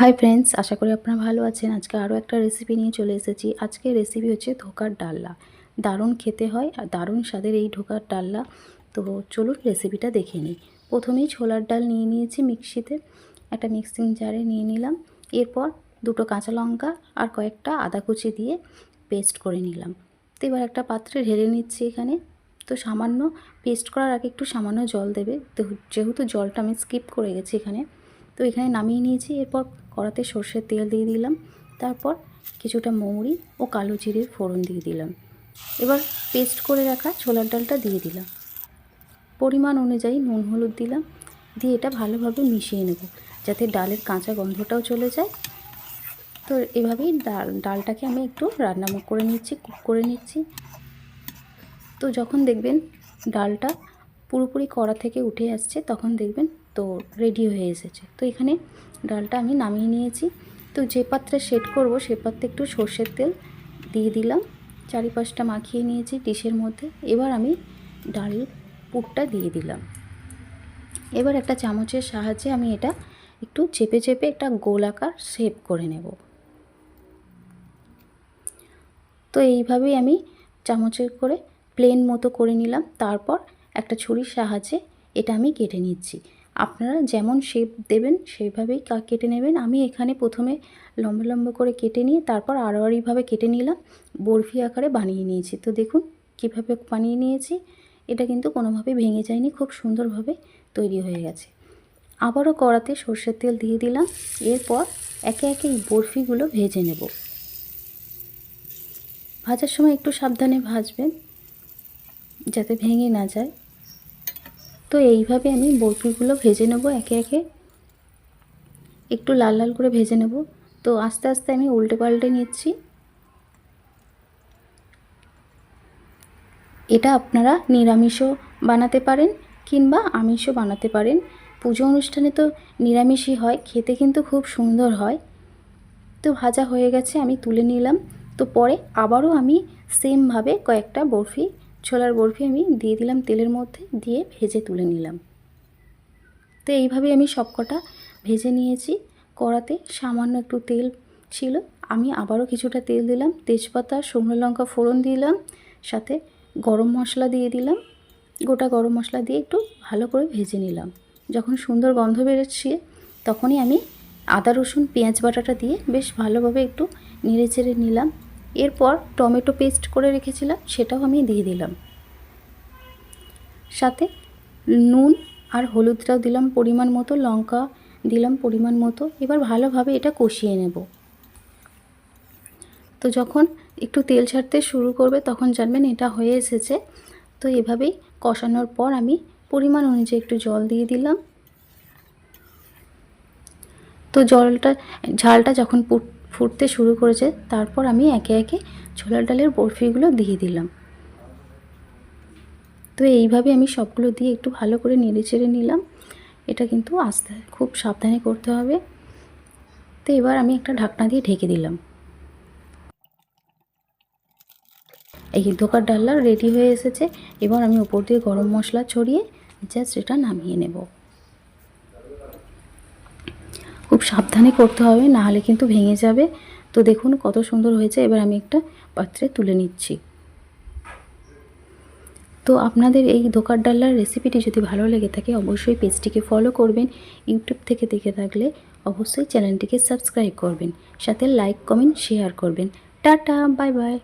Hi friends আশা করি আপনারা ভালো আছেন। আজকে আরও একটা রেসিপি নিয়ে চলে এসেছি। আজকে রেসিপি হচ্ছে ধোকার ডাল্লা দারুণ খেতে হয় আর দারুণ স্বাদের এই ধোকার ডাল্লা তো চলুন রেসিপিটা দেখে নিই। প্রথমেই ছোলার ডাল নিয়ে নিয়েছি মিক্সিতে। একটা মিক্সিং জারে নিয়ে নিলাম। এরপর দুটো কাঁচা লঙ্কা আর কয়েকটা আদা কুচি দিয়ে পেস্ট করে নিলাম। তো এবার একটা পাত্রে ঢেলে নিচ্ছি এখানে। তো সামান্য পেস্ট করার আগে একটু সামান্য জল দেবে। তো যেহেতু জলটা আমি স্কিপ করে গেছি এখানে। তো এখানে নামিয়ে নিয়েছি। এরপর কড়াতে সর্ষের তেল দিয়ে দিলাম। তারপর কিছুটা মৌরি ও কালো জিরের ফোড়ন দিয়ে দিলাম। এবার পেস্ট করে রাখা ছোলার ডালটা দিয়ে দিলাম। পরিমাণ অনুযায়ী নুন, হলুদ দিলাম। দিয়ে এটা ভালোভাবে মিশিয়ে নেব যাতে ডালের কাঁচা গন্ধটাও চলে যায়। তো এভাবেই ডাল, ডালটাকে আমি একটু রান্না করে নিচ্ছি, কুক করে নিচ্ছি। তো যখন দেখবেন ডালটা পুরোপুরি কড়া থেকে উঠে আসছে, তখন দেখবেন তো রেডি হয়ে এসেছে। তো এখানে ডালটা আমি নামিয়ে নিয়েছি। তো যে পাত্রে সেট করব সে পাত্রে একটু সর্ষের তেল দিয়ে দিলাম। চারিপাশটা মাখিয়ে নিয়েছি ডিশের মধ্যে। এবার আমি ডাল পুরটা দিয়ে দিলাম। এবার একটা চামচের সাহায্যে আমি এটা একটু চেপে চেপে একটা গোলাকার শেপ করে নেব। তো এইভাবেই আমি চামচের করে প্লেন মতো করে নিলাম। তারপর একটা ছুরির সাহায্যে এটা আমি কেটে নিচ্ছি। আপনারা যেমন শেপ দেবেন, সেইভাবেই কেটে নেবেন। আমি এখানে প্রথমে লম্বা লম্বা করে কেটে নিয়ে, তারপর আড়াআড়িভাবে কেটে নিলাম। বরফি আকারে বানিয়ে নিয়েছি। তো দেখুন কীভাবে বানিয়ে নিয়েছি। এটা কিন্তু কোনোভাবেই ভেঙে যায়নি, খুব সুন্দরভাবে তৈরি হয়ে গেছে। আবারও কড়াতে সর্ষের তেল দিয়ে দিলাম। এরপর একে একে এই বরফিগুলো ভেজে নেব। ভাজার সময় একটু সাবধানে ভাজবেন, যাতে ভেঙে না যায়। তো এইভাবে আমি বরফিগুলো ভেজে নেব একে একে। একটু লাল লাল করে ভেজে নেব। তো আস্তে আস্তে আমি উল্টে পাল্টে নিচ্ছি। এটা আপনারা নিরামিষও বানাতে পারেন কিংবা আমিষও বানাতে পারেন। পুজো অনুষ্ঠানে তো নিরামিষই হয়, খেতে কিন্তু খুব সুন্দর হয়। তো ভাজা হয়ে গেছে, আমি তুলে নিলাম। তো পরে আবারও আমি সেমভাবে কয়েকটা বরফি ছোলার বরফি আমি দিয়ে দিলাম তেলের মধ্যে দিয়ে ভেজে তুলে নিলাম। তো এইভাবে আমি সবকটা ভেজে নিয়েছি। কড়াতে সামান্য একটু তেল ছিল। আমি আবারও কিছুটা তেল দিলাম। তেজপাতা, শুকনো লঙ্কা ফোড়ন দিলাম। সাথে গরম মশলা দিয়ে দিলাম। গোটা গরম মশলা দিয়ে একটু ভালো করে ভেজে নিলাম। যখন সুন্দর গন্ধ বেরোচ্ছে, তখনই আমি আদা, রসুন, পেঁয়াজ বাটাটা দিয়ে বেশ ভালোভাবে একটু নেড়ে চেড়ে নিলাম। এরপর টমেটো পেস্ট করে রেখেছিলাম, সেটাও আমি দিয়ে দিলাম। সাথে নুন আর হলুদটাও দিলাম পরিমাণ মতো, লঙ্কা দিলাম পরিমাণ মতো, এবার ভালোভাবে এটা কষিয়ে নেব। তো যখন একটু তেল ছাড়তে শুরু করবে তখন জানবেন এটা হয়ে এসেছে। তো এভাবেই কষানোর পর আমি পরিমাণ অনুযায়ী একটু জল দিয়ে দিলাম। তো জলটা, ঝালটা যখন ফুটতে শুরু করেছে, তারপর আমি একে একে ছোলার ডালের বরফিগুলো দিয়ে দিলাম। তো এইভাবে আমি সবগুলো দিয়ে একটু ভালো করে নেড়ে চেড়ে নিলাম। এটা কিন্তু আস্তে, খুব সাবধানে করতে হবে। তো এবার আমি একটা ঢাকনা দিয়ে ঢেকে দিলাম। এই ধোকার ডাল্লা রেডি হয়ে এসেছে, এবার আমি উপর দিয়ে গরম মশলা ছড়িয়ে জাস্ট এটা নামিয়ে নেব খুব সাবধানে করতে হবে, নাহলে কিন্তু ভেঙে যাবে। তো দেখুন কত সুন্দর হয়েছে, এবার আমি একটা পাত্রে তুলে নিচ্ছি। তো আপনাদের এই দোকার ডাল্লার রেসিপিটি যদি ভালো লেগে থাকে, অবশ্যই পেজটিকে ফলো করবেন। ইউটিউব থেকে দেখে থাকলে অবশ্যই চ্যানেলটিকে সাবস্ক্রাইব করবেন। সাথে লাইক কমেন্ট শেয়ার করবেন। Tata bye bye